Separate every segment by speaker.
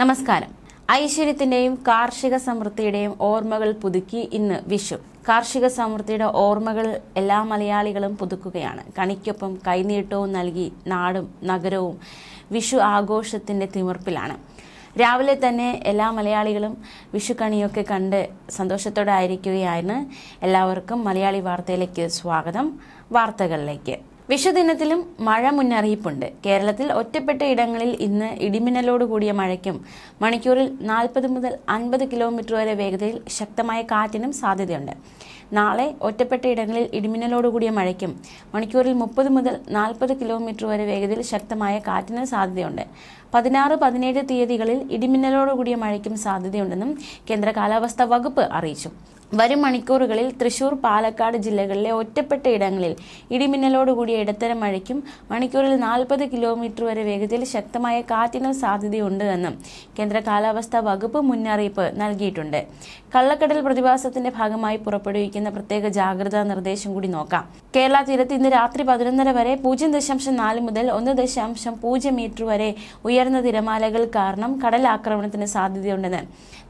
Speaker 1: നമസ്കാരം ഐശ്വര്യത്തിന്റെയും കാർഷിക സമൃദ്ധിയുടെയും ഓർമ്മകൾ പുതുക്കി ഇന്ന് വിഷു കാർഷിക സമൃദ്ധിയുടെ ഓർമ്മകൾ എല്ലാ മലയാളികളും പുതുക്കുകയാണ് കണിക്കൊപ്പം കൈനീട്ടവും നൽകി നാടും നഗരവും വിഷു ആഘോഷത്തിന്റെ തിമിർപ്പിലാണ് രാവിലെ തന്നെ എല്ലാ മലയാളികളും വിഷുക്കണിയൊക്കെ കണ്ട് സന്തോഷത്തോടെ ആയിരിക്കുകയായിരുന്നു എല്ലാവർക്കും മലയാളി വാർത്തയിലേക്ക് സ്വാഗതം വാർത്തകളിലേക്ക് വിഷുദിനത്തിലും മഴ മുന്നറിയിപ്പുണ്ട് കേരളത്തിൽ ഒറ്റപ്പെട്ട ഇടങ്ങളിൽ ഇന്ന് ഇടിമിന്നലോട് കൂടിയ മഴയ്ക്കും മണിക്കൂറിൽ നാൽപ്പത് മുതൽ അൻപത് കിലോമീറ്റർ വരെ വേഗതയിൽ ശക്തമായ കാറ്റിനും സാധ്യതയുണ്ട് നാളെ ഒറ്റപ്പെട്ട ഇടങ്ങളിൽ ഇടിമിന്നലോടുകൂടിയ മഴയ്ക്കും മണിക്കൂറിൽ മുപ്പത് മുതൽ നാൽപ്പത് കിലോമീറ്റർ വരെ വേഗതയിൽ ശക്തമായ കാറ്റിന് സാധ്യതയുണ്ട് പതിനാറ് പതിനേഴ് തീയതികളിൽ ഇടിമിന്നലോടുകൂടിയ മഴയ്ക്കും സാധ്യതയുണ്ടെന്നും കേന്ദ്ര കാലാവസ്ഥാ വകുപ്പ് അറിയിച്ചു വരും മണിക്കൂറുകളിൽ തൃശൂർ പാലക്കാട് ജില്ലകളിലെ ഒറ്റപ്പെട്ട ഇടങ്ങളിൽ ഇടിമിന്നലോടുകൂടിയ ഇടത്തരം മഴയ്ക്കും മണിക്കൂറിൽ നാൽപ്പത് കിലോമീറ്റർ വരെ വേഗതയിൽ ശക്തമായ കാറ്റിനും സാധ്യതയുണ്ടെന്നും കേന്ദ്ര കാലാവസ്ഥാ വകുപ്പ് മുന്നറിയിപ്പ് നൽകിയിട്ടുണ്ട് കള്ളക്കടൽ പ്രതിഭാസത്തിന്റെ ഭാഗമായി പുറപ്പെടുവിക്കുന്ന പാലിക്കുന്ന പ്രത്യേക ജാഗ്രതാ നിർദ്ദേശം കൂടി നോക്കാം കേരള തീരത്ത് ഇന്ന് രാത്രി പതിനൊന്നര വരെ പൂജ്യം ദശാംശം നാല് മുതൽ ഒന്ന് ദശാംശം പൂജ്യം മീറ്റർ വരെ ഉയർന്ന തിരമാലകൾ കാരണം ആക്രമണത്തിന് സാധ്യതയുണ്ടെന്ന്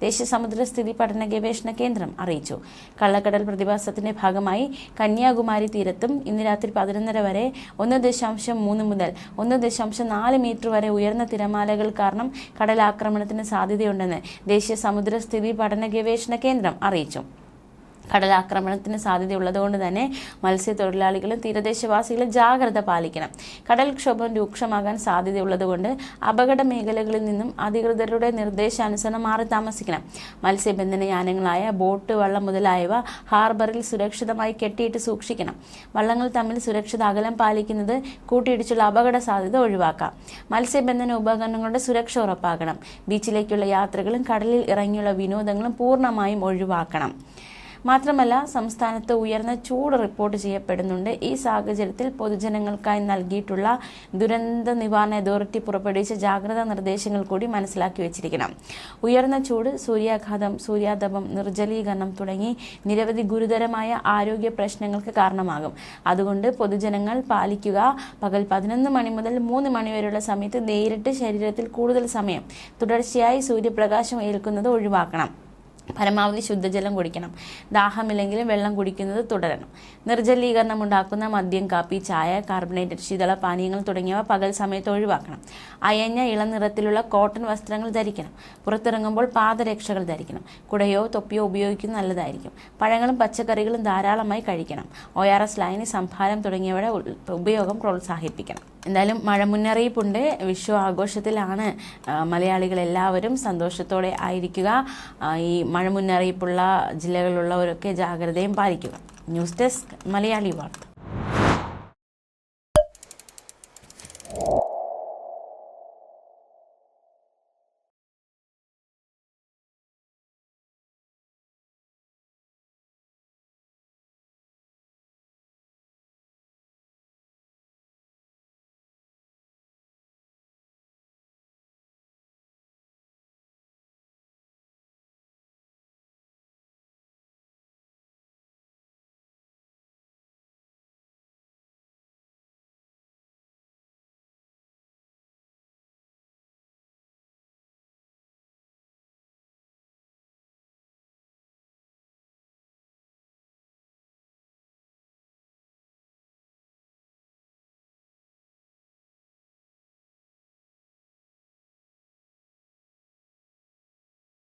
Speaker 1: ദേശീയ സമുദ്ര സ്ഥിതി പഠന ഗവേഷണ കേന്ദ്രം അറിയിച്ചു കള്ളക്കടൽ പ്രതിഭാസത്തിന്റെ ഭാഗമായി കന്യാകുമാരി തീരത്തും ഇന്ന് രാത്രി പതിനൊന്നര വരെ ഒന്ന് ദശാംശം മൂന്ന് മുതൽ ഒന്ന് ദശാംശം നാല് മീറ്റർ വരെ ഉയർന്ന തിരമാലകൾ കാരണം കടലാക്രമണത്തിന് സാധ്യതയുണ്ടെന്ന് ദേശീയ സമുദ്ര സ്ഥിതി പഠന ഗവേഷണ കേന്ദ്രം അറിയിച്ചു കടലാക്രമണത്തിന് കൊണ്ട് തന്നെ മത്സ്യത്തൊഴിലാളികളും തീരദേശവാസികളും ജാഗ്രത പാലിക്കണം കടൽക്ഷോഭം രൂക്ഷമാകാൻ കൊണ്ട് അപകട മേഖലകളിൽ നിന്നും അധികൃതരുടെ നിർദ്ദേശാനുസരണം മാറി താമസിക്കണം മത്സ്യബന്ധന യാനങ്ങളായ ബോട്ട് വള്ളം മുതലായവ ഹാർബറിൽ സുരക്ഷിതമായി കെട്ടിയിട്ട് സൂക്ഷിക്കണം വള്ളങ്ങൾ തമ്മിൽ സുരക്ഷിത അകലം പാലിക്കുന്നത് കൂട്ടിയിടിച്ചുള്ള അപകട സാധ്യത ഒഴിവാക്കാം മത്സ്യബന്ധന ഉപകരണങ്ങളുടെ സുരക്ഷ ഉറപ്പാക്കണം ബീച്ചിലേക്കുള്ള യാത്രകളും കടലിൽ ഇറങ്ങിയുള്ള വിനോദങ്ങളും പൂർണ്ണമായും ഒഴിവാക്കണം മാത്രമല്ല സംസ്ഥാനത്ത് ഉയർന്ന ചൂട് റിപ്പോർട്ട് ചെയ്യപ്പെടുന്നുണ്ട് ഈ സാഹചര്യത്തിൽ പൊതുജനങ്ങൾക്കായി നൽകിയിട്ടുള്ള ദുരന്ത നിവാരണ അതോറിറ്റി പുറപ്പെടുവിച്ച ജാഗ്രതാ നിർദ്ദേശങ്ങൾ കൂടി മനസ്സിലാക്കി വെച്ചിരിക്കണം ഉയർന്ന ചൂട് സൂര്യാഘാതം സൂര്യാതപം നിർജ്ജലീകരണം തുടങ്ങി നിരവധി ഗുരുതരമായ ആരോഗ്യ പ്രശ്നങ്ങൾക്ക് കാരണമാകും അതുകൊണ്ട് പൊതുജനങ്ങൾ പാലിക്കുക പകൽ പതിനൊന്ന് മണി മുതൽ മൂന്ന് മണി വരെയുള്ള സമയത്ത് നേരിട്ട് ശരീരത്തിൽ കൂടുതൽ സമയം തുടർച്ചയായി സൂര്യപ്രകാശം ഏൽക്കുന്നത് ഒഴിവാക്കണം പരമാവധി ശുദ്ധജലം കുടിക്കണം ദാഹമില്ലെങ്കിലും വെള്ളം കുടിക്കുന്നത് തുടരണം നിർജ്ജലീകരണം ഉണ്ടാക്കുന്ന മദ്യം കാപ്പി ചായ കാർബണേറ്റഡ് ശീതള പാനീയങ്ങൾ തുടങ്ങിയവ പകൽ സമയത്ത് ഒഴിവാക്കണം അയഞ്ഞ ഇളനിറത്തിലുള്ള കോട്ടൺ വസ്ത്രങ്ങൾ ധരിക്കണം പുറത്തിറങ്ങുമ്പോൾ പാദരക്ഷകൾ ധരിക്കണം കുടയോ തൊപ്പിയോ ഉപയോഗിക്കുന്നത് നല്ലതായിരിക്കും പഴങ്ങളും പച്ചക്കറികളും ധാരാളമായി കഴിക്കണം ഒ ആർ എസ് ലൈനി സംഭാരം തുടങ്ങിയവയുടെ ഉപയോഗം പ്രോത്സാഹിപ്പിക്കണം എന്തായാലും മഴ മുന്നറിയിപ്പുണ്ട് വിഷു ആഘോഷത്തിലാണ് മലയാളികൾ എല്ലാവരും സന്തോഷത്തോടെ ആയിരിക്കുക ഈ മഴ മുന്നറിയിപ്പുള്ള ജില്ലകളിലുള്ളവരൊക്കെ ജാഗ്രതയും പാലിക്കുക ന്യൂസ് ഡെസ്ക് മലയാളി വാർത്ത